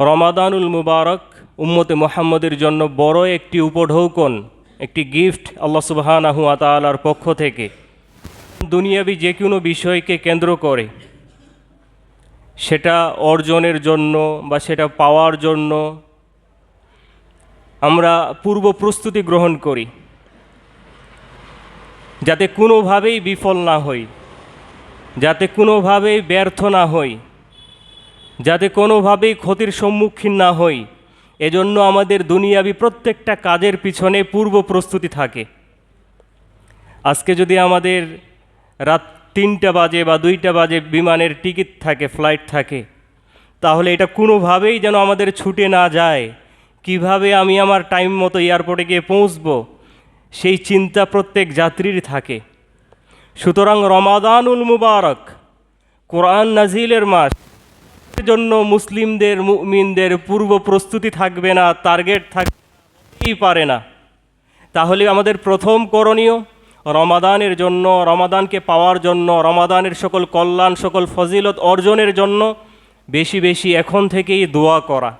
রমাদানুল মুবারক উম্মতে মোহাম্মদের জন্য বড় একটি উপঢৌকন, একটি গিফট আল্লাহ সুবাহানাহু আতালার পক্ষ থেকে। দুনিয়াবি যে কোনো বিষয়কে কেন্দ্র করে। সেটা অর্জনের জন্য বা সেটা পাওয়ার জন্য আমরা পূর্ব প্রস্তুতি গ্রহণ করি। যাতে কোনোভাবেই বিফল না হই। যাতে কোনোভাবেই ব্যর্থ না হই। যাতে কোনোভাবেই ক্ষতির সম্মুখীন না হই। এজন্য আমাদের দুনিয়াবি প্রত্যেকটা কাজের পিছনে পূর্ব প্রস্তুতি থাকে। আজকে যদি আমাদের রাত তিনটা বাজে বা দুইটা বাজে বিমানের টিকিট থাকে, ফ্লাইট থাকে, তাহলে এটা কোনোভাবেই যেন আমাদের ছুটে না যায়। কীভাবে আমি আমার টাইম মতো এয়ারপোর্টে গিয়ে পৌঁছবো, সেই চিন্তা প্রত্যেক যাত্রীর থাকে। সুতরাং রমাদানুল মুবারক, কোরআন নাজিলের মাস। জন্য মুসলিমদের, মুমিনদের পূর্ব প্রস্তুতি থাকবে না টার্গেট থাকতেই পারে না। তাহলে আমাদের প্রথম করণীয়, রমাদানের জন্য, রমাদানকে পাওয়ার জন্য, রমাদানের সকল কল্যাণ, সকল ফজিলত অর্জনের জন্য বেশি বেশি এখন থেকেই দোয়া করা।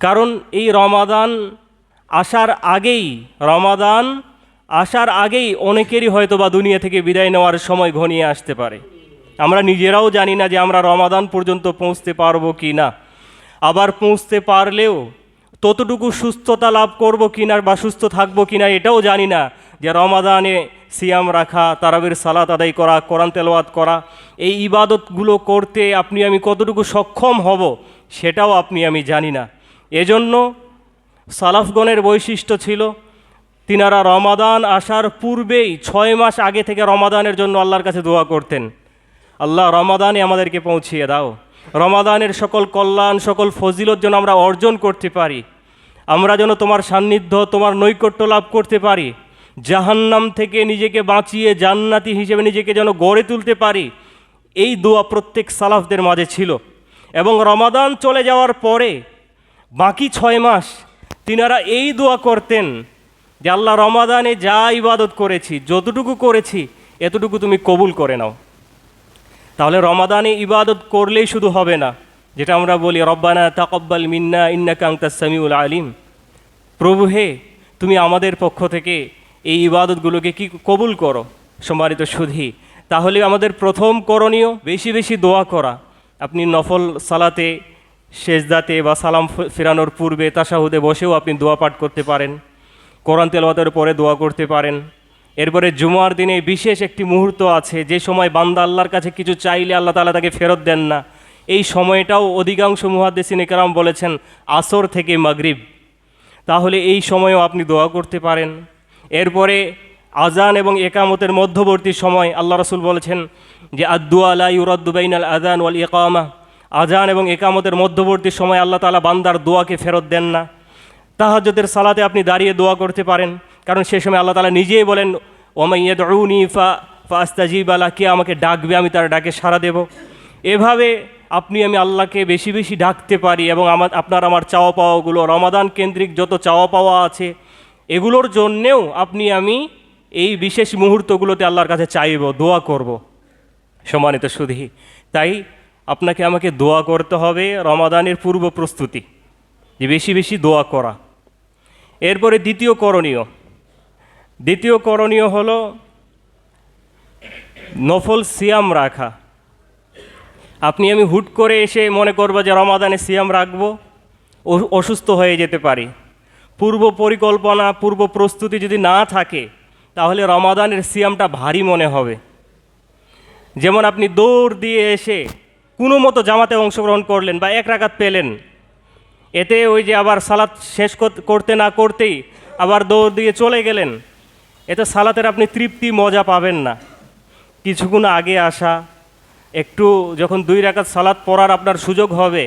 কারণ এই রমাদান আসার আগেই, রমাদান আসার আগেই অনেকেরই হয়তো বা দুনিয়া থেকে বিদায় নেওয়ার সময় ঘনিয়ে আসতে পারে। আমরা নিজেরাও জানি না যে আমরা রমাদান পর্যন্ত পৌঁছতে পারব কি না। আবার পৌঁছতে পারলেও ততটুকু সুস্থতা লাভ করব কি না বা সুস্থ থাকব কি না এটাও জানি না যে রমাদানে সিয়াম রাখা, তারাবের সালাত আদায় করা, কোরআন তেলাওয়াত করা, এই ইবাদতগুলো করতে আপনি আমি কতটুকু সক্ষম হব সেটাও আপনি আমি জানি না। এজন্য সালাফগণের বৈশিষ্ট্য ছিল, তিনারা রমাদান আসার পূর্বেই ছয় মাস আগে থেকে রমাদানের জন্য আল্লাহর কাছে দোয়া করতেন। আল্লাহ রমাদানে আমাদেরকে পৌঁছিয়ে দাও। রমাদানের সকল কল্যাণ, সকল ফজিলত যেন আমরা অর্জন করতে পারি। আমরা যেন তোমার সান্নিধ্য, তোমার নৈকট্য লাভ করতে পারি। জাহান্নাম থেকে নিজেকে বাঁচিয়ে জান্নাতি হিসেবে নিজেকে যেন গড়ে তুলতে পারি। এই দোয়া প্রত্যেক সালাফদের মাঝে ছিল। এবং রমাদান চলে যাওয়ার পরে বাকি ছয় মাস তিনারা এই দোয়া করতেন যে, আল্লাহ রমাদানে যা ইবাদত করেছি, যতটুকু করেছি, এতটুকু তুমি কবুল করে নাও। তাহলে রমাদানে ইবাদত করলেই শুধু হবে না, যেটা আমরা বলি, রব্বানা তাকব্বাল মিন্না ইন্না কাংতা সামিউল আলিম। প্রভু হে, তুমি আমাদের পক্ষ থেকে এই ইবাদতগুলোকে কি কবুল করো? সম্মানিত সুধি, তাহলে আমাদের প্রথম করণীয় বেশি বেশি দোয়া করা। আপনি নফল সালাতে শেষদাতে বা সালাম ফেরানোর পূর্বে তাসাহুদে বসেও আপনি দোয়া পাঠ করতে পারেন। কোরআন তেলওয়াতের পরে দোয়া করতে পারেন। এরপরে জুমার দিনে বিশেষ একটি মুহূর্ত আছে, যে সময় বান্দা আল্লাহর কাছে কিছু চাইলে আল্লাহ তালা তাকে ফেরত দেন না। এই সময়টাও অধিকাংশ মুহাদ্দেসিন একরাম বলেছেন, আসর থেকে মাগরিব। তাহলে এই সময়ও আপনি দোয়া করতে পারেন। এরপরে আজান এবং একামতের মধ্যবর্তী সময় আল্লাহ রসুল বলেছেন যে আদু আলা ইউরদ্দুবাইন আল আজান ওয়াল ইকামা। আজান এবং একামতের মধ্যবর্তী সময় আল্লাহ তালা বান্দার দোয়াকে ফেরত দেন না। তাহাজ্জদের সালাতে আপনি দাঁড়িয়ে দোয়া করতে পারেন। কারণ সে সময় আল্লাহ তালা নিজেই বলেন ওমাইয়াদ উনি ফা ফাস্তাজিব আলা কে আমাকে ডাকবে, আমি তার ডাকে সাড়া দেব। এভাবে আপনি, আমি আল্লাহকে বেশি বেশি ডাকতে পারি এবং আমার, আপনার আমার চাওয়া পাওয়াগুলো রমাদান কেন্দ্রিক যত চাওয়া পাওয়া আছে, এগুলোর জন্যেও আপনি, আমি এই বিশেষ মুহূর্তগুলোতে আল্লাহর কাছে চাইব, দোয়া করব। সম্মানিত সুধী, তাই আপনাকে আমাকে দোয়া করতে হবে রমাদানের পূর্ব প্রস্তুতি, যে বেশি বেশি দোয়া করা। এরপরে দ্বিতীয় করণীয় দ্বিতীয় করণীয় হলো নফল সিয়াম রাখা। আপনি আমি হুট করে এসে মনে করব যে রমাদানে সিয়াম রাখব অসুস্থ হয়ে যেতে পারি। পূর্ব পরিকল্পনা, পূর্ব প্রস্তুতি যদি না থাকে, তাহলে রমাদানের সিয়ামটা ভারী মনে হবে। যেমন আপনি দৌড় দিয়ে এসে কোনো মতো জামাতে অংশগ্রহণ করলেন বা এক রাকাত পেলেন, এতে ওই যে আবার সালাত শেষ কর- করতে না করতেই আবার দৌড় দিয়ে চলে গেলেন এতে সালাতের আপনি তৃপ্তি, মজা পাবেন না। কিছুক্ষণ আগে আসা, একটু যখন দুই রাকাত সালাত পড়ার আপনার সুযোগ হবে,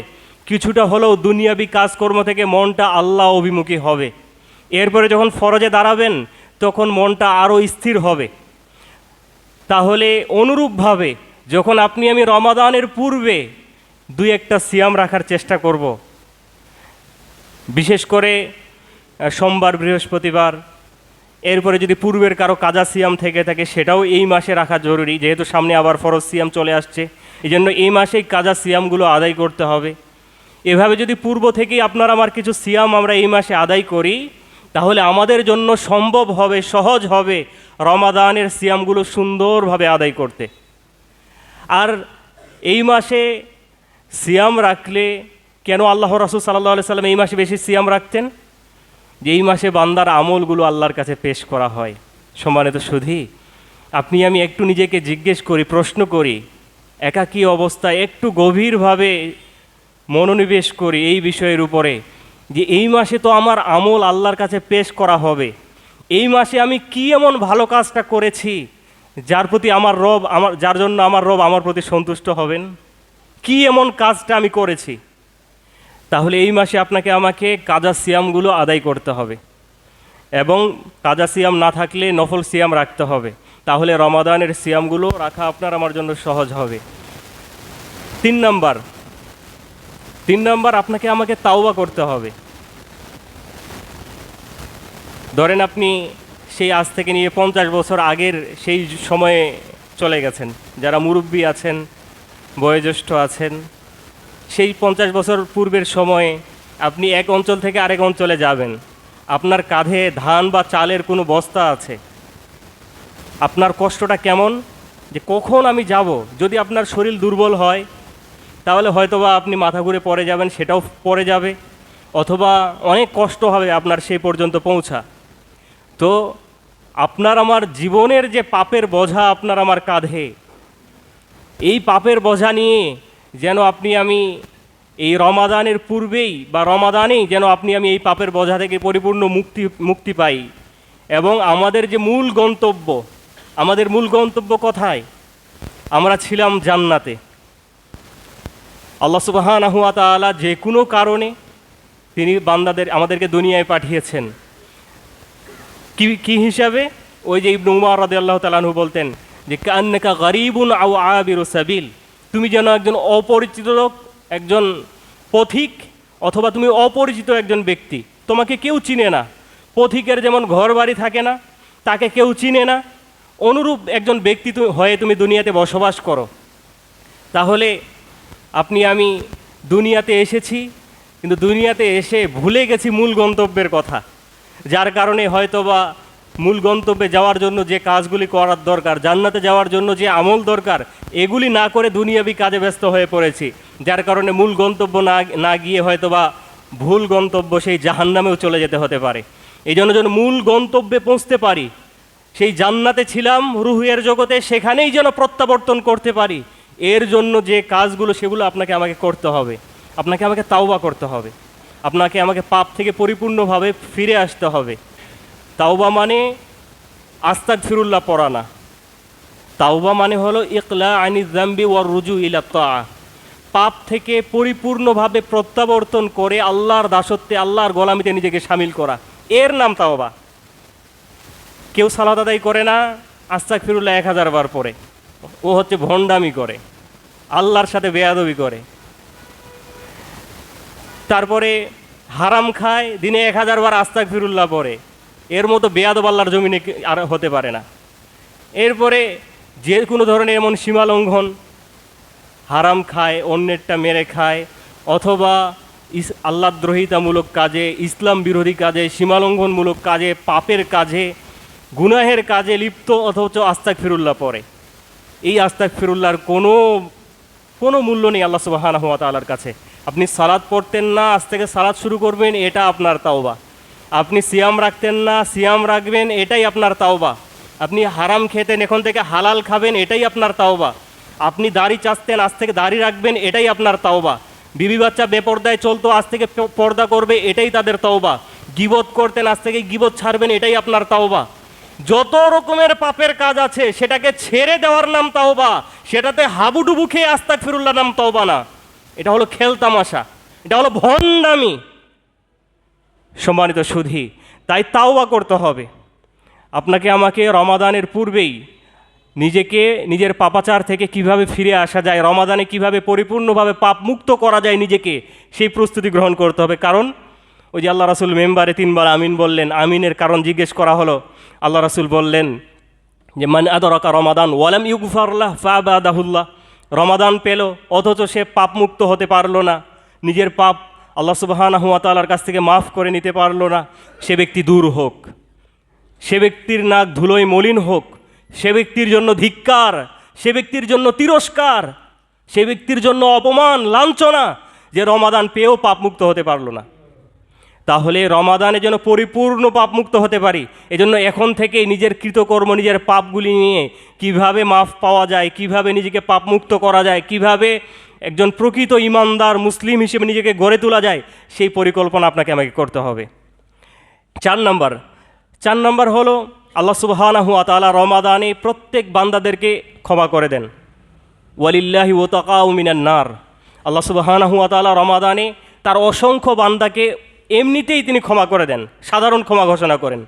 কিছুটা হলেও দুনিয়াবি কাজকর্ম থেকে মনটা আল্লাহ অভিমুখী হবে। এরপরে যখন ফরজে দাঁড়াবেন, তখন মনটা আরও স্থির হবে। তাহলে অনুরূপভাবে যখন আপনি আমি রমাদানের পূর্বে দুই একটা সিয়াম রাখার চেষ্টা করব, বিশেষ করে সোমবার, বৃহস্পতিবার এরপরে যদি পূর্বের কারও কাজা সিয়াম থেকে থাকে, সেটাও এই মাসে রাখা জরুরি। যেহেতু সামনে আবার ফরজ সিয়াম চলে আসছে এই জন্য এই মাসেই কাজা সিয়ামগুলো আদায় করতে হবে। এভাবে যদি পূর্ব থেকেই আপনার আমার কিছু সিয়াম আমরা এই মাসে আদায় করি, তাহলে আমাদের জন্য সম্ভব হবে, সহজ হবে রমাদানের সিয়ামগুলো সুন্দরভাবে আদায় করতে। আর এই মাসে সিয়াম রাখলে কেন আল্লাহ রসুল সাল্লাহ সাল্লাম এই মাসে বেশি সিয়াম রাখতেন? যে এই মাসে বান্দার আমলগুলো আল্লাহর কাছে পেশ করা হয়। সম্মানিত সুধী, আপনি আমি একটু নিজেকে জিজ্ঞেস করি, প্রশ্ন করি, একাকী অবস্থায় একটু গভীরভাবে মনোনিবেশ করি এই বিষয়ের উপরে, যে এই মাসে তো আমার আমল আল্লাহর কাছে পেশ করা হবে। এই মাসে আমি কি এমন ভালো কাজটা করেছি, যার প্রতি আমার রব, আমার, যার জন্য আমার রব আমার প্রতি সন্তুষ্ট হবেন? কি এমন কাজটা আমি করেছি? তাহলে এই মাসে আপনাকে আমাকে কাজা সিয়ামগুলো আদায় করতে হবে। এবং কাজা সিয়াম না থাকলে নফল সিয়াম রাখতে হবে। তাহলে রমাদানের সিয়ামগুলো রাখা আপনার আমার জন্য সহজ হবে। তিন নাম্বার। তিন নাম্বার, আপনাকে আমাকে তাওবা করতে হবে। ধরেন আপনি সেই আজ থেকে নিয়ে পঞ্চাশ বছর আগের সেই সময়ে চলে গেছেন। যারা মুরব্বী আছেন, বয়োজ্যেষ্ঠ আছেন সেই পঞ্চাশ বছর পূর্বের সময়ে আপনি এক অঞ্চল থেকে আরেক অঞ্চলে যাবেন। আপনার কাঁধে ধান বা চালের কোনো বস্তা আছে। আপনার কষ্টটা কেমন? যে কখন আমি যাব? যদি আপনার শরীর দুর্বল হয়, তাহলে হয়তোবা আপনি মাথা ঘুরে পড়ে যাবেন, সেটাও পড়ে যাবে। অথবা অনেক কষ্ট হবে আপনার সেই পর্যন্ত পৌঁছা। তো আপনার আমার জীবনের যে পাপের বোঝা আপনার আমার কাঁধে, এই পাপের বোঝা নিয়ে যেন আপনি আমি এই রমাদানের পূর্বেই বা রমাদানেই যেন আপনি আমি এই পাপের বোঝা থেকে পরিপূর্ণ মুক্তি মুক্তি পাই। এবং আমাদের যে মূল গন্তব্য, আমাদের মূল গন্তব্য কোথায়? আমরা ছিলাম জান্নাতে। আল্লাহ সুবাহানাহু ওয়া তাআলা যে কোনো কারণে তিনি বান্দাদের, আমাদেরকে দুনিয়ায় পাঠিয়েছেন। কি কি হিসাবে? ওই যে ইবনু উমার রাদি আল্লাহ তালাহু বলতেন যে, কান্নাকা গরিবুন আউ আবির সাবিল। তুমি যেন একজন অপরিচিত লোক, একজন পথিক, অথবা তুমি অপরিচিত একজন ব্যক্তি। তোমাকে কেউ চিনে না। পথিকের যেমন ঘর বাড়ি থাকে না, তাকে কেউ চিনে না। অনুরূপ একজন ব্যক্তি হয়ে তুমি দুনিয়াতে বসবাস করো। তাহলে আপনি, আমি দুনিয়াতে এসেছি, কিন্তু দুনিয়াতে এসে ভুলে গেছি মূল গন্তব্যের কথা। যার কারণে হয়তোবা মূল গন্তব্যে যাওয়ার জন্য যে কাজগুলি করার দরকার, জান্নাতে যাওয়ার জন্য যে আমল দরকার, এগুলি না করে দুনিয়াবি কাজে ব্যস্ত হয়ে পড়েছি। যার কারণে মূল গন্তব্য না না গিয়ে হয়তো বা ভুল গন্তব্য সেই জাহান্নামেও চলে যেতে হতে পারে। এই জন্য যেন মূল গন্তব্যে পৌঁছতে পারি, সেই জান্নাতে ছিলাম রুহের জগতে, সেখানেই যেন প্রত্যাবর্তন করতে পারি। এর জন্য যে কাজগুলো, সেগুলো আপনাকে আমাকে করতে হবে। আপনাকে আমাকে তাওবা করতে হবে। আপনাকে আমাকে পাপ থেকে পরিপূর্ণভাবে ফিরে আসতে হবে। তাওবা মানে আস্তাক ফিরুল্লাহ পড়া না। তাওবা মানে হলো ইকলা আনি জাম্বি ওয়ার রুজু ইলা তা পাপ থেকে পরিপূর্ণভাবে প্রত্যাবর্তন করে আল্লাহর দাসত্বে, আল্লাহর গোলামিতে নিজেকে সামিল করা। এর নাম তাওবা। কেউ সালাদ আদায় করে না আস্তাক ফিরুল্লাহ এক হাজার বার পরে ও হচ্ছে ভণ্ডামি করে, আল্লাহর সাথে বেয়াদবি করে। তারপরে হারাম খায়, দিনে এক হাজার বার আস্তাক ফিরুল্লাহ পরে এর মতো বেয়াদব আল্লাহর জমিনে আর হতে পারে না। এরপরে যে কোনো ধরনের এমন সীমা লঙ্ঘন, হারাম খায়, অন্যেরটা মেরে খায়, অথবা ইস, আল্লাহদ্রোহিতামূলক কাজে, ইসলাম বিরোধী কাজে সীমালঙ্ঘনমূলক কাজে, পাপের কাজে, গুনাহের কাজে লিপ্ত অথচ আস্তাক ফিরুল্লাহ পড়ে। এই আস্তাক ফিরুল্লাহর কোনো কোনো মূল্য নেই আল্লাহ সুবাহানা হুয়া তালার কাছে। আপনি সালাদ পড়তেন না, আজ থেকে সালাদ শুরু করবেন, এটা আপনার তাওবা। আপনি সিয়াম রাখতেন না, সিয়াম রাখবেন, এটাই আপনার তাওবা। আপনি হারাম খেতেন, এখন থেকে হালাল খাবেন, এটাই আপনার তাওবা। আপনি দাড়ি চাচ্তেন, আজ থেকে দাড়ি রাখবেন, এটাই আপনার তাওবা। বিবি বাচ্চা বেপর্দায় চলতো, আজ থেকে পর্দা করবে, এটাই তাদের তাওবা। গিবত করতেন, আজ থেকে গিবত ছাড়বেন, এটাই আপনার তাওবা। যত রকমের পাপের কাজ আছে, সেটাকে ছেড়ে দেওয়ার নাম তাওবা। সেটাতে হাবুডুবু খেয়ে আস্তাক ফিরুল্লাহ নাম তাওবা না। এটা হলো খেল তামাশা। এটা হলো ভণ্ডামি। সম্মানিত সুধী, তাই তাওবা করতে হবে। আপনাকে আমাকে রমাদানের পূর্বেই নিজেকে, নিজের পাপাচার থেকে কীভাবে ফিরে আসা যায়, রমাদানে কীভাবে পরিপূর্ণভাবে পাপ মুক্ত করা যায় নিজেকে, সেই প্রস্তুতি গ্রহণ করতে হবে। কারণ ওই যে আল্লাহ রাসুল মেম্বারে তিনবার আমিন বললেন, আমিনের কারণ জিজ্ঞেস করা হলো। আল্লাহ রাসুল বললেন যে, মান আদরকা রমাদান ওয়ালাম ইউগুফারুল্লাহ ফাবাদাহুল্লাহ। রমাদান পেল, অথচ সে পাপমুক্ত হতে পারল না। নিজের পাপ আল্লাহ সুবাহানা হুয়া তালার কাছ থেকে মাফ করে নিতে পারল না। সে ব্যক্তি দূর হোক। সে ব্যক্তির নাক ধুলোয় মলিন হোক। সে ব্যক্তির জন্য ধিক্কার। সে ব্যক্তির জন্য তিরস্কার। সে ব্যক্তির জন্য অপমান, লাঞ্ছনা যে রমাদান পেয়েও পাপমুক্ত হতে পারল না। তাহলে রমাদানে যেন পরিপূর্ণ পাপমুক্ত হতে পারি, এজন্য এখন থেকেই নিজের কৃতকর্ম, নিজের পাপগুলি নিয়ে কীভাবে মাফ পাওয়া যায়, কীভাবে নিজেকে পাপমুক্ত করা যায়, কীভাবে একজন প্রকৃত ইমানদার মুসলিম হিসেবে নিজেকে গড়ে তোলা যায়, সেই পরিকল্পনা আপনাকে আমাকে করতে হবে। চার নম্বর চার নম্বর হলো আল্লাহ সুবহানাহু ওয়া তাআলা রমাদানে প্রত্যেক বান্দাদেরকে ক্ষমা করে দেন। ওয়ালিল্লাহি ও তাকাউ মিনান নার। আল্লাহ সুবহানাহু ওয়া তাআলা রমাদানে তার অসংখ্য বান্দাকে এমনিতেই তিনি ক্ষমা করে দেন, সাধারণ ক্ষমা ঘোষণা করেন।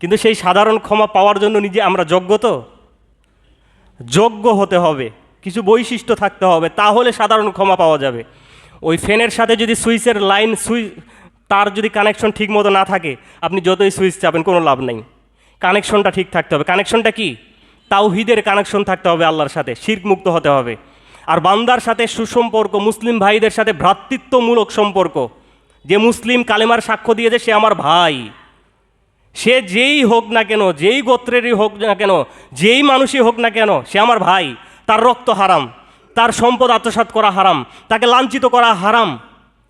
কিন্তু সেই সাধারণ ক্ষমা পাওয়ার জন্য নিজে আমরা যোগ্য তো? যোগ্য হতে হবে। কিছু বৈশিষ্ট্য থাকতে হবে, তাহলে সাধারণ ক্ষমা পাওয়া যাবে। ওই ফ্যানের সাথে যদি সুইচের লাইন সুইচ তার যদি কানেকশন ঠিক মতো না থাকে, আপনি যতই সুইচ চাপেন, কোনো লাভ নেই। কানেকশনটা ঠিক থাকতে হবে। কানেকশনটা কি? তাওহিদের কানেকশন থাকতে হবে আল্লাহর সাথে শির্ক মুক্ত হতে হবে। আর বান্দার সাথে সুসম্পর্ক, মুসলিম ভাইদের সাথে ভ্রাতৃত্বমূলক সম্পর্ক। যে মুসলিম কালেমার সাক্ষ্য দিয়েছে, সে আমার ভাই। সে যেই হোক না কেন, যেই গোত্রেরই হোক না কেন, যেই মানুষই হোক না কেন, সে আমার ভাই। তার রক্ত হারাম, তার সম্পদ আত্মসাৎ করা হারাম, তাকে লাঞ্ছিত করা হারাম।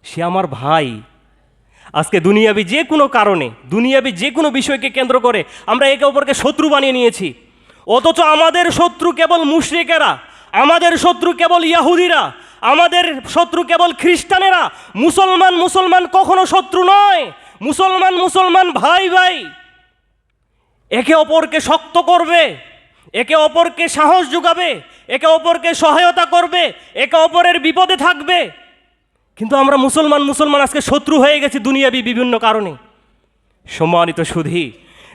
সে আমার ভাই। আজকে দুনিয়াবি যে কোনো কারণে, দুনিয়াবি যে কোনো বিষয়কে কেন্দ্র করে আমরা একে অপরকে শত্রু বানিয়ে নিয়েছি। অথচ আমাদের শত্রু কেবল মুশরিকেরা, আমাদের শত্রু কেবল ইয়াহুদিরা, আমাদের শত্রু কেবল খ্রিস্টানেরা। মুসলমান মুসলমান কখনো শত্রু নয়। মুসলমান মুসলমান ভাই ভাই। একে অপরকে শক্ত করবে। একে অপরকে সাহস যোগাবে, একে অপরকে সহায়তা করবে, একে অপরের বিপদে থাকবে। কিন্তু আমরা মুসলমান মুসলমান আজকে শত্রু হয়ে গেছি দুনিয়াবি বিভিন্ন কারণে। সম্মানিত সুধী,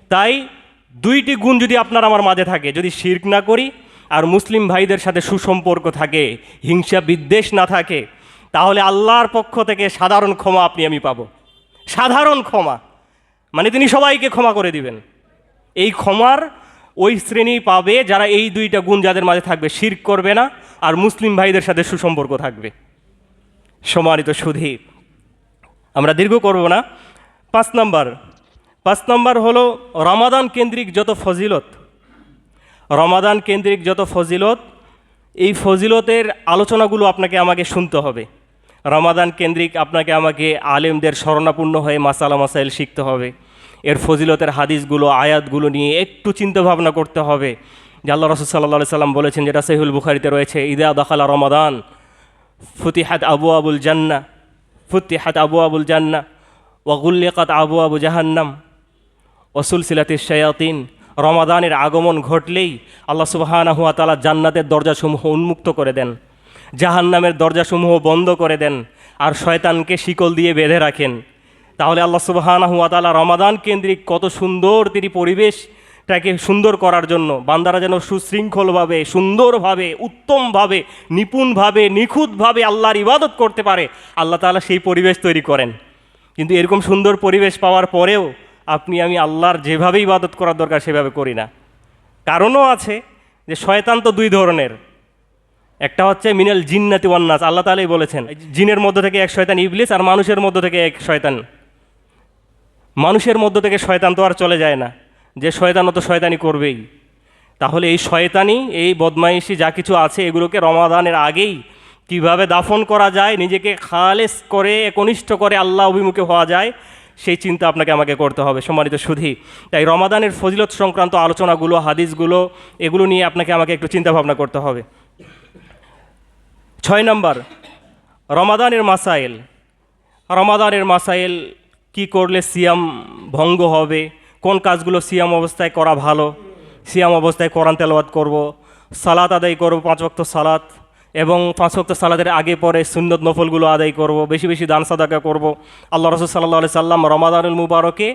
তাই দুইটি গুণ যদি আপনার আমার মাঝে থাকে, যদি শির্ক না করি আর মুসলিম ভাইদের সাথে সুসম্পর্ক থাকে, হিংসা বিদ্বেষ না থাকে, তাহলে আল্লাহর পক্ষ থেকে সাধারণ ক্ষমা আপনি আমি পাবো। সাধারণ ক্ষমা। মানে তিনি সবাইকে ক্ষমা করে দিবেন। এই ক্ষমার ওই শ্রেণি পাবে যারা এই দুইটা গুণ যাদের মাঝে থাকবে, শির্ক করবে না আর মুসলিম ভাইদের সাথে সুসম্পর্ক থাকবে। সমানিত সুধী, আমরা দীর্ঘ করব না। পাঁচ নাম্বার পাঁচ নাম্বার হলো রমাদান কেন্দ্রিক যত ফজিলত, রমাদান কেন্দ্রিক যত ফজিলত, এই ফজিলতের আলোচনাগুলো আপনাকে আমাকে শুনতে হবে। রমাদান কেন্দ্রিক আপনাকে আমাকে আলেমদের শরণাপূর্ণ হয়ে মাসালা মাসাইল শিখতে হবে। এর ফজিলতের হাদিসগুলো, আয়াতগুলো নিয়ে একটু চিন্তা ভাবনা করতে হবে। যে আল্লাহ রসুল সাল্লাহ সাল্লাম বলেছেন, যেটা সেহুল বুখারিতে রয়েছে, ইদা দখালা রমাদান, ফুতিহাত আবু আবুল জান্না ফুতিহাত আবু আবুল জান্না ওয়াগুল্লিকাত আবু আবু জাহান্নাম ওসুল সিলাতি শায়াতিন। রমাদানের আগমন ঘটলেই আল্লাহ সুবাহানা হুয়া তালা জান্নাতের দরজাসমূহ উন্মুক্ত করে দেন, জাহান্নামের দরজাসমূহ বন্ধ করে দেন, আর শয়তানকে শিকল দিয়ে বেঁধে রাখেন। তাহলে আল্লাহ সুবাহানা হুয়া তালা রমাদান কেন্দ্রিক কত সুন্দর তিনি পরিবেশটাকে সুন্দর করার জন্য। বান্দারা যেন সুশৃঙ্খলভাবে, সুন্দরভাবে, উত্তমভাবে, নিপুণভাবে, নিখুঁতভাবে আল্লাহর ইবাদত করতে পারে, আল্লাহ তালা সেই পরিবেশ তৈরি করেন। কিন্তু এরকম সুন্দর পরিবেশ পাওয়ার পরেও আপনি, আমি আল্লাহর যেভাবে ইবাদত করার দরকার সেভাবে করি না। কারণও আছে যে শয়তান তো দুই ধরনের। একটা হচ্ছে মিনাল জিন্নাতি ওয়ান্নাস আল্লাহ তালাই বলেছেন, জিনের মধ্য থেকে এক শয়তান ইবলিস আর মানুষের মধ্য থেকে এক শয়তান। মানুষের মধ্য থেকে শয়তান তো আর চলে যায় না। যে শয়তানও তো শয়তানি করবেই। তাহলে এই শয়তানি, এই বদমাইশি যা কিছু আছে, এগুলোকে রমাদানের আগেই কীভাবে দাফন করা যায়, নিজেকে খালেস করে, একনিষ্ঠ করে আল্লাহ অভিমুখে হওয়া যায়, সেই চিন্তা আপনাকে আমাকে করতে হবে। সম্মানিত সুধী, তাই রমাদানের ফজিলত সংক্রান্ত আলোচনাগুলো, হাদিসগুলো, এগুলো নিয়ে আপনাকে আমাকে একটু চিন্তা ভাবনা করতে হবে। ছয় নম্বর, রমাদানের মাসাইল। রমাদানের মাসাইল কি করলে সিয়াম ভঙ্গ হবে? কোন কাজগুলো সিয়াম অবস্থায় করা ভালো? সিয়াম অবস্থায় কোরআন তেলাওয়াত করব, সালাত আদায় করব, পাঁচ ওয়াক্ত সালাত, এবং পাঁচ ওয়াক্ত সালাতের আগে পরে সুন্নত নফলগুলো আদায় করব, বেশি বেশি দান সাদাকা করব। আল্লাহ রসুল সাল্লাহ আলি সাল্লাম রমাদানুল মুবারকে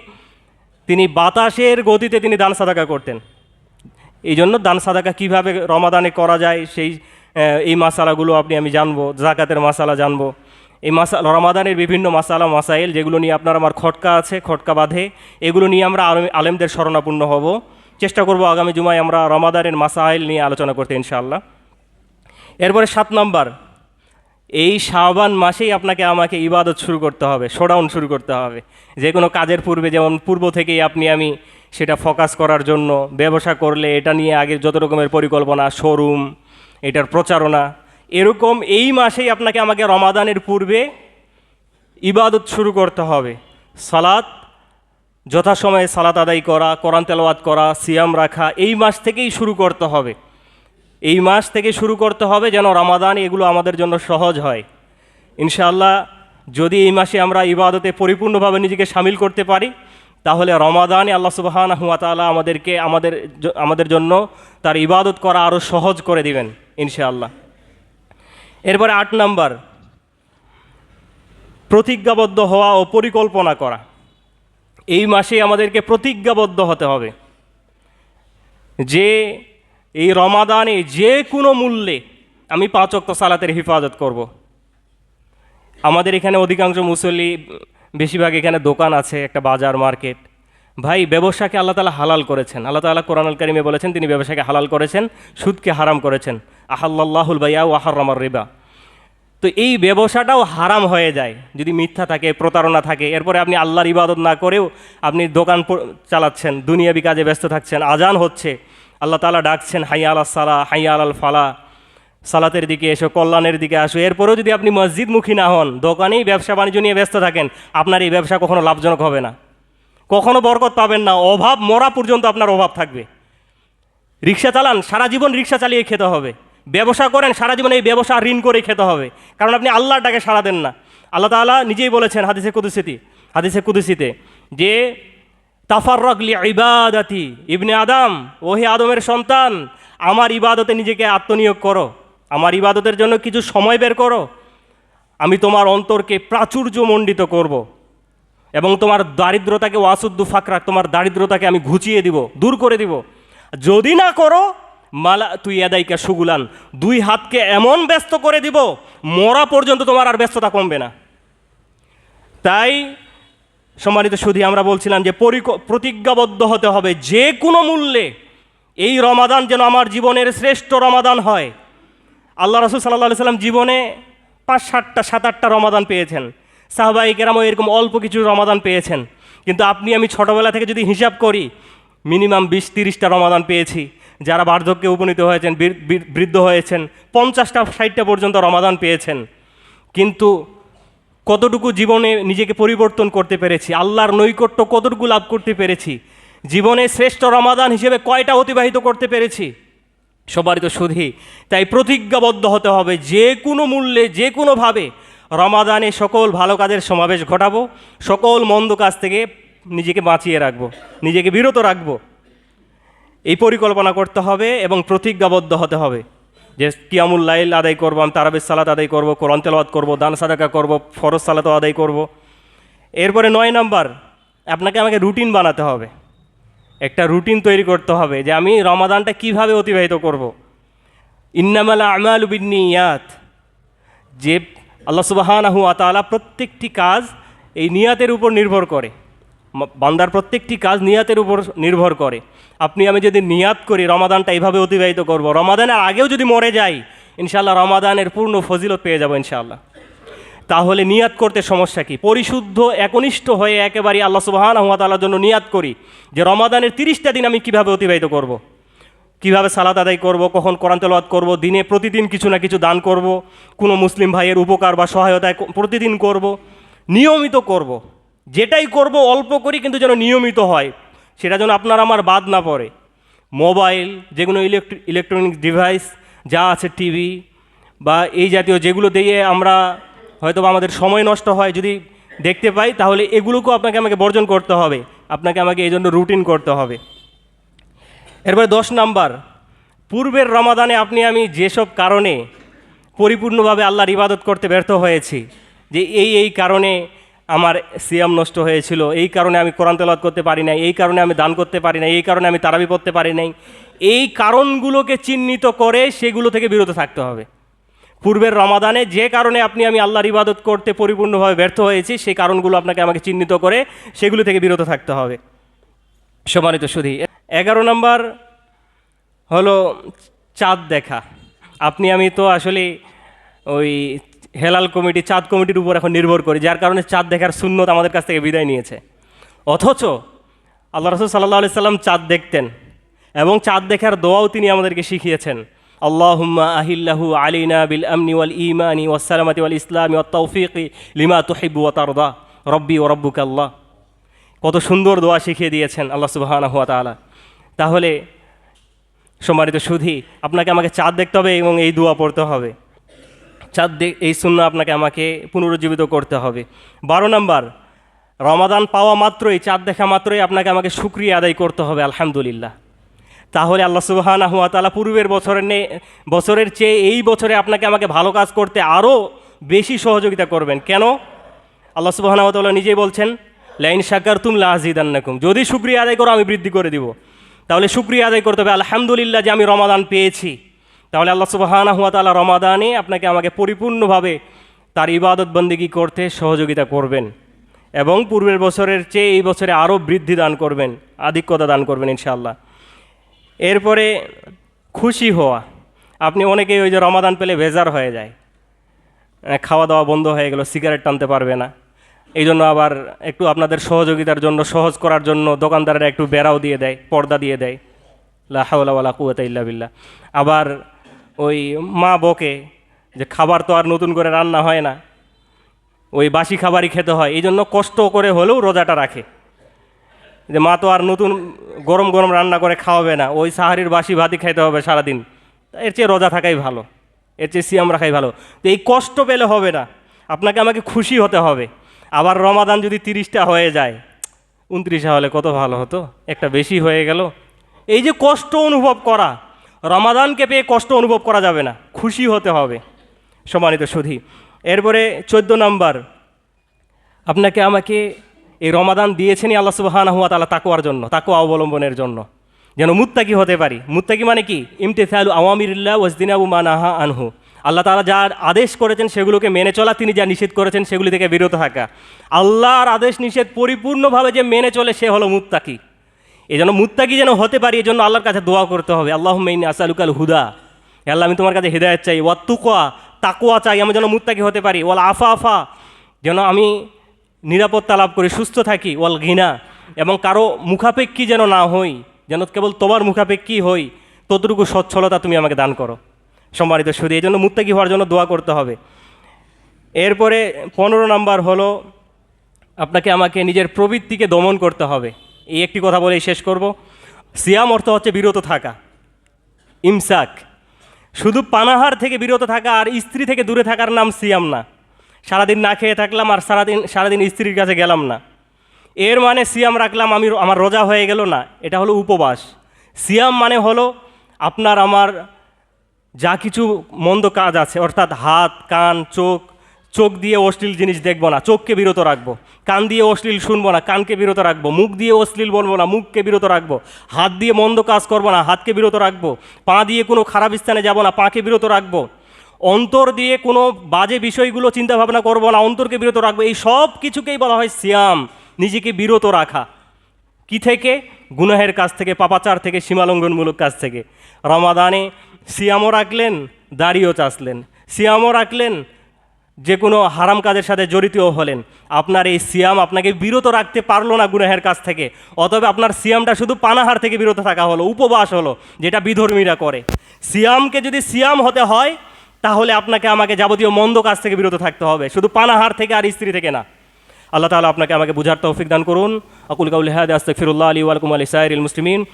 তিনি বাতাসের গতিতে তিনি দান সাদাকা করতেন। এই জন্য দান সাদাকা কীভাবে রমাদানে করা যায় সেই এই মাসালাগুলো আপনি, আমি জানব, জাকাতের মাসালা জানব। এই মাসা, রমাদানের বিভিন্ন মাসালা, মাসাইল, যেগুলো নিয়ে আপনার আমার খটকা আছে, খটকা বাঁধে, এগুলো নিয়ে আমরা আলেম- আলেমদের শরণাপন্ন হব। চেষ্টা করব আগামী জুমায় আমরা রমাদানের মাসাইল নিয়ে আলোচনা করতে, ইনশাআল্লাহ। এরপরে সাত নম্বর, এই শাবান মাসেই আপনাকে আমাকে ইবাদত শুরু করতে হবে, শোডাউন শুরু করতে হবে। যে কোনো কাজের পূর্বে, যেমন পূর্ব থেকেই আপনি, আমি সেটা ফোকাস করার জন্য ব্যবসা করলে, এটা নিয়ে আগে যত রকমের পরিকল্পনা, শোরুম, এটার প্রচারণা এরকম এই মাসেই আপনাকে আমাকে রমাদানের পূর্বে ইবাদত শুরু করতে হবে। সালাত, যথাসময়ে সালাত আদায় করা, কোরআন তেলাওয়াত করা, সিয়াম রাখা, এই মাস থেকেই শুরু করতে হবে। এই মাস থেকে শুরু করতে হবে যেন রমাদান এগুলো আমাদের জন্য সহজ হয়। ইনশাআল্লাহ, যদি এই মাসে আমরা ইবাদতে পরিপূর্ণভাবে নিজেকে সামিল করতে পারি, তাহলে রমাদানে আল্লাহ সুবাহান হুয়াতালা আমাদেরকে, আমাদের আমাদের জন্য তার ইবাদত করা আরও সহজ করে দিবেন, ইনশাআল্লাহ। এরপরে আট নাম্বার। প্রতিজ্ঞাবদ্ধ হওয়া ও পরিকল্পনা করা। এই মাসে আমাদেরকে প্রতিজ্ঞাবদ্ধ হতে হবে। যে এই রমাদানে যে কোনো মূল্যে আমি পাঁচ অক্ত সালাতের হেফাজত করব। আমাদের এখানে অধিকাংশ মুসল্লি, বেশিরভাগ এখানে দোকান আছে, একটা বাজার মার্কেট। ভাই, ব্যবসাকে আল্লাহ তালা হালাল করেছেন। আল্লাহ তালা কোরআনুল কারিমে বলেছেন, তিনি ব্যবসাকে হালাল করেছেন, সুদকে হারাম করেছেন। আহাল্লাহুল ভাইয়া ও আহার রিবা। তো এই ব্যবসাটাও হারাম হয়ে যায়, যদি মিথ্যা থাকে, প্রতারণা থাকে, এরপরে আপনি আল্লাহর ইবাদত না করেও আপনি দোকান চালাচ্ছেন, দুনিয়াবি কাজে ব্যস্ত থাকছেন, আজান হচ্ছে, আল্লাহ তালা ডাকছেন, হাইয়া আল সালা, হাইয়া আল ফালা, সালাতের দিকে এসো, কল্যাণের দিকে আসো, এরপরেও যদি আপনি মসজিদমুখী না হন, দোকানেই ব্যবসা বাণিজ্য নিয়ে ব্যস্ত থাকেন, আপনার এই ব্যবসা কখনো লাভজনক হবে না। কখনো বরকত পাবেন না, অভাব মরা পর্যন্ত আপনার অভাব থাকবে। রিক্সা চালান, সারা জীবন রিক্সা চালিয়ে খেতে হবে। ব্যবসা করেন, সারা জীবন এই ব্যবসা ঋণ করে খেতে হবে। কারণ আপনি আল্লাহর ডাকে সাড়া দেন না। আল্লাহ তাআলা নিজেই বলেছেন হাদিসে কুদুসিতি, হাদিসে কুদুসিতে যে তাফাররগলি ইবাদাতি ইবনে আদম, ওহে আদমের সন্তান, আমার ইবাদতে নিজেকে আত্মনিয়োগ করো। আমার ইবাদতের জন্য কিছু সময় বের করো। আমি তোমার অন্তরকে প্রাচুর্যমণ্ডিত করব। এবং তোমার দারিদ্রতাকে ওয়াসুদ্দু ফাকরা, তোমার দারিদ্রতাকে আমি ঘুচিয়ে দিব, দূর করে দিব। যদি না করো, মালা তুই এদাইকা সুগুলান, দুই হাতকে এমন ব্যস্ত করে দিব, মরা পর্যন্ত তোমার আর ব্যস্ততা কমবে না। তাই সম্মানিত সুধী, আমরা বলছিলাম যে পরিক- প্রতিজ্ঞাবদ্ধ হতে হবে। যে কোনো মূল্যে এই রমাদান যেন আমার জীবনের শ্রেষ্ঠ রমাদান হয়। আল্লাহ রসুল সাল্লাহ সাল্লাম জীবনে পাঁচ সাতটা, সাত আটটা রমাদান পেয়েছেন। সাহবাই কেরামও এরকম অল্প কিছু রমাদান পেয়েছেন। কিন্তু আপনি, আমি ছোটোবেলা থেকে যদি হিসাব করি, মিনিমাম বিশ তিরিশটা রমাদান পেয়েছি। যারা বার্ধক্যে উপনীত হয়েছেন বৃদ্ধ হয়েছেন, পঞ্চাশটা, ষাটটা পর্যন্ত রমাদান পেয়েছেন। কিন্তু কতটুকু জীবনে নিজেকে পরিবর্তন করতে পেরেছি, আল্লাহর নৈকট্য কতটুকু লাভ করতে পেরেছি, জীবনে শ্রেষ্ঠ রমাদান হিসেবে কয়টা অতিবাহিত করতে পেরেছি? সবারই তো শুধু তাই প্রতিজ্ঞাবদ্ধ হতে হবে, যে কোনো মূল্যে, যে কোনোভাবে রমাদানে সকল ভালো কাজের সমাবেশ ঘটাবো, সকল মন্দ কাজ থেকে নিজেকে বাঁচিয়ে রাখব, নিজেকে বিরত রাখব এই পরিকল্পনা করতে হবে এবং প্রতিজ্ঞাবদ্ধ হতে হবে যে কিয়ামুল লাইল আদায় করব, আমি তারাবের সালাত আদায় করব, কোরআন করব, দান সাদাকা করব, ফরজ সালাতও আদায় করব। এরপরে নয় নাম্বার, আপনাকে আমাকে রুটিন বানাতে হবে একটা রুটিন তৈরি করতে হবে যে আমি রমাদানটা কীভাবে অতিবাহিত করব। ইন্নামালা আমাল ইয়াত যে আল্লাহ সুবাহানাহু আতালা প্রত্যেকটি কাজ এই নিয়াতের উপর নির্ভর করে। বান্দার প্রত্যেকটি কাজ নিয়াতের উপর নির্ভর করে। আপনি, আমি যদি নিয়াত করি, রমাদানটা এইভাবে অতিবাহিত করব। রমাদানের আগেও যদি মরে যাই ইনশাল্লাহ রমাদানের পূর্ণ ফজিলত পেয়ে যাব ইনশাআল্লাহ। তাহলে নিয়াত করতে সমস্যা কি? পরিশুদ্ধ, একনিষ্ঠ হয়ে একেবারে আল্লাহ সুবাহান আহমতাল্লার জন্য নিয়াত করি যে রমাদানের তিরিশটা দিন আমি কীভাবে অতিবাহিত করব। কীভাবে সালাত আদায় করব, কখন কোরআন তেলাওয়াত করব, দিনে প্রতিদিন কিছু না কিছু দান করব, কোনো মুসলিম ভাইয়ের উপকার বা সহায়তায় প্রতিদিন করব, নিয়মিত করব। যেটাই করব অল্প করি কিন্তু যেন নিয়মিত হয়, সেটা যেন আপনার আমার বাদ না পড়ে। মোবাইল যেগুলো ইলেকট্রি ইলেকট্রনিক ডিভাইস যা আছে টিভি বা এই জাতীয় যেগুলো দিয়ে আমরা হয়তো আমাদের সময় নষ্ট হয়, যদি দেখতে পাই, তাহলে এগুলোকেও আপনাকে আমাকে বর্জন করতে হবে। আপনাকে আমাকে এই জন্য রুটিন করতে হবে। এরপরে দশ নাম্বার, পূর্বের রমাদানে আপনি আমি যেসব কারণে পরিপূর্ণভাবে আল্লাহর ইবাদত করতে ব্যর্থ হয়েছি, যে এই এই কারণে আমার সিয়াম নষ্ট হয়েছিল, এই কারণে আমি কোরআন তেলাওয়াত করতে পারি নাই, এই কারণে আমি দান করতে পারি নাই, এই কারণে আমি তারাবি পড়তে পারি নাই, এই কারণগুলোকে চিহ্নিত করে সেগুলো থেকে বিরত থাকতে হবে। পূর্বের রমাদানে যে কারণে আপনি আমি আল্লাহর ইবাদত করতে পরিপূর্ণভাবে ব্যর্থ হয়েছি, সেই কারণগুলো আপনাকে আমাকে চিহ্নিত করে সেগুলো থেকে বিরত থাকতে হবে। সম্মানিত সুধী এগারো নম্বর হলো চাঁদ দেখা। আপনি, আমি তো আসলে ওই হেলাল কমিটি, চাঁদ কমিটির উপর এখন নির্ভর করি, যার কারণে চাঁদ দেখার শূন্যত আমাদের কাছ থেকে বিদায় নিয়েছে। অথচ আল্লাহ রসুল সাল্লাহ আলি সাল্লাম চাঁদ দেখতেন এবং চাঁদ দেখার দোয়াও তিনি আমাদেরকে শিখিয়েছেন। আল্লাহুম্মা আহিল্লাহু আলিনা বিল আমনি ওয়াল ইমানি ওয়াসালামাতি ওয়াল ইসলামি ওয়া তৌফিকি লিমা তুহিব্বু ওয়া তারদা। রব্বি ও রব্বুক আল্লাহ কত সুন্দর দোয়া শিখিয়ে দিয়েছেন আল্লাহ সুবহানাহু ওয়া তাআলা। তাহলে সম্মানিত সুধি, আপনাকে আমাকে চাঁদ দেখতে হবে এবং এই দোয়া পড়তে হবে। চাঁদ এই শূন্য আপনাকে আমাকে পুনরুজ্জীবিত করতে হবে। বারো নম্বর, রমাদান পাওয়া মাত্রই, চাঁদ দেখা মাত্রই আপনাকে আমাকে শুক্রিয়া আদায় করতে হবে, আলহামদুলিল্লাহ। তাহলে আল্লাহ সুবাহানা হুয়া তালা পূর্বের বছরের নে, বছরের চেয়ে এই বছরে আপনাকে আমাকে ভালো কাজ করতে আরও বেশি সহযোগিতা করবেন। কেন? আল্লাহ সুবাহানা তাল্লাহ নিজেই বলছেন লাইন সাকার তুম লাজিদান্নাকুম যদি শুক্রিয়া আদায় করো, আমি বৃদ্ধি করে দিব। তাহলে শুক্রিয়া আদায় করতে হবে। আলহামদুলিল্লাহ যে আমি রমাদান পেয়েছি। তাহলে আল্লাহ সুবাহানা হুয়া তালা রমাদানে আপনাকে আমাকে পরিপূর্ণভাবে তার ইবাদত বন্দিগি করতে সহযোগিতা করবেন এবং পূর্বের বছরের চেয়ে এই বছরে আরও বৃদ্ধি দান করবেন, আধিক্যতা দান করবেন ইনশাআল্লাহ। এরপরে খুশি হওয়া। আপনি অনেকেই ওই যে রমাদান পেলে বেজার হয়ে যায়। খাওয়া দাওয়া বন্ধ হয়ে গেল, সিগারেট টানতে পারবে না। এই জন্য আবার একটু আপনাদের সহযোগিতার জন্য, সহজ করার জন্য দোকানদারেরা একটু বেড়াও দিয়ে দেয়, পর্দা দিয়ে দেয়। লাহাওয়ালা কুয়াতা ইল্লা বিল্লাহ। আবার ওই মা বকে যে খাবার তো আর নতুন করে রান্না হয় না, ওই বাসি খাবারই খেতে হয় এই জন্য কষ্ট করে হলেও রোজাটা রাখে। যে মা তো আর নতুন গরম গরম রান্না করে খাওয়াবে না, ওই সাহারির বাসি ভাতই খাইতে হবে সারাদিন। এর চেয়ে রোজা থাকাই ভালো, এর চেয়ে সিয়াম রাখাই ভালো। তো এই কষ্ট পেলে হবে না, আপনাকে আমাকে খুশি হতে হবে। আবার রমাদান যদি তিরিশটা হয়ে যায় উনত্রিশটা হলে কত ভালো হতো? একটা বেশি হয়ে গেল। এই যে কষ্ট অনুভব করা, রমাদানকে পেয়ে কষ্ট অনুভব করা যাবে না, খুশি হতে হবে সমানিত সুধী। এরপরে চোদ্দ নম্বর, আপনাকে আমাকে এই রমাদান দিয়েছেনই আল্লাহ সুবাহান হুয়া তালা তাকুয়ার জন্য তাকুয়া অবলম্বনের জন্য। যেন মুত্তাকি হতে পারি। মুত্তাকি মানে কি? ইমতেসালু আওয়ামিরুল্লাহ ওয়াজদিনাবু মানাহা আনহু। আল্লাহ তালা যার আদেশ করেছেন সেগুলোকে মেনে চলা, তিনি যা নিষেধ করেছেন সেগুলি থেকে বিরত থাকা। আল্লাহর আদেশ নিষেধ পরিপূর্ণভাবে যে মেনে চলে সে হলো মুত্তাকি। এই জন্য মুত্তাকি যেন হতে পারি এই জন্য আল্লাহর কাছে দোয়া করতে হবে। আল্লাহ মেইন আসালুকাল হুদা। আল্লাহ, আমি তোমার কাছে হৃদায়ত চাই। ওয়াত্তুকোয়া তাকুয়া চাই, আমি যেন মুত্তাকি হতে পারি। ওয়াল আফা আফা যেন আমি নিরাপত্তা লাভ করি, সুস্থ থাকি। ওয়াল ঘৃণা এবং কারও মুখাপেক্ষী যেন না হই, যেন কেবল তোমার মুখাপেক্ষী হই। ততটুকু সচ্ছলতা তুমি আমাকে দান করো। সম্মানিত শুধু এই জন্য মুত্তাকি হওয়ার জন্য দোয়া করতে হবে। এরপরে পনেরো নাম্বার হলো, আপনাকে আমাকে নিজের প্রবৃত্তিকে দমন করতে হবে। এই একটি কথা বলেই শেষ করব। সিয়াম অর্থ হচ্ছে বিরত থাকা, ইমসাক। শুধু পানাহার থেকে বিরত থাকা আর স্ত্রী থেকে দূরে থাকার নাম সিয়াম না। সারাদিন না খেয়ে থাকলাম আর সারাদিন সারাদিন স্ত্রীর কাছে গেলাম না। এর মানে সিয়াম রাখলাম আমি, আমার রোজা হয়ে গেল না, এটা হলো উপবাস। সিয়াম মানে হলো আপনার, আমার যা কিছু মন্দ কাজ আছে, অর্থাৎ হাত, কান, চোখ চোখ দিয়ে অশ্লীল জিনিস দেখব না, চোখকে বিরত রাখব। কান দিয়ে অশ্লীল শুনব না, কানকে বিরত রাখব। মুখ দিয়ে অশ্লীল বলব না, মুখকে বিরত রাখব। হাত দিয়ে মন্দ কাজ করব না, হাতকে বিরত রাখব। পা দিয়ে কোনো খারাপ স্থানে যাব না, পাকে বিরত রাখব। অন্তর দিয়ে কোনো বাজে বিষয়গুলো চিন্তা ভাবনা করব না, অন্তরকে বিরত রাখব। এই সব কিছুকেই বলা হয় সিয়াম, নিজেকে বিরত রাখা। কি থেকে? গুনাহের কাছ থেকে, পাপাচার থেকে, সীমালঙ্ঘনমূলক কাজ থেকে। রমাদানে সিয়ামও রাখলেন, দাড়িও চাষলেন সিয়ামও রাখলেন, যে কোনো হারাম কাজের সাথে জড়িতও হলেন। আপনার এই সিয়াম আপনাকে বিরত রাখতে পারল না গুনাহের কাছ থেকে। অতএব আপনার সিয়ামটা শুধু পানাহার থেকে বিরত থাকা হলো, উপবাস হলো, যেটা বিধর্মীরা করে। সিয়ামকে যদি সিয়াম হতে হয়, তাহলে আপনাকে আমাকে যাবতীয় মন্দ কাজ থেকে বিরত থাকতে হবে। শুধু পানাহার থেকে আর স্ত্রী থেকে না। আল্লাহ তাআলা আপনাকে আমাকে বুঝার তৌফিক দান করুন। আকুল কাউল হাদ, আস্তাগফিরুল্লাহ আলী ওয়ালাকুম আলী সাইরিল মুসলিমিন।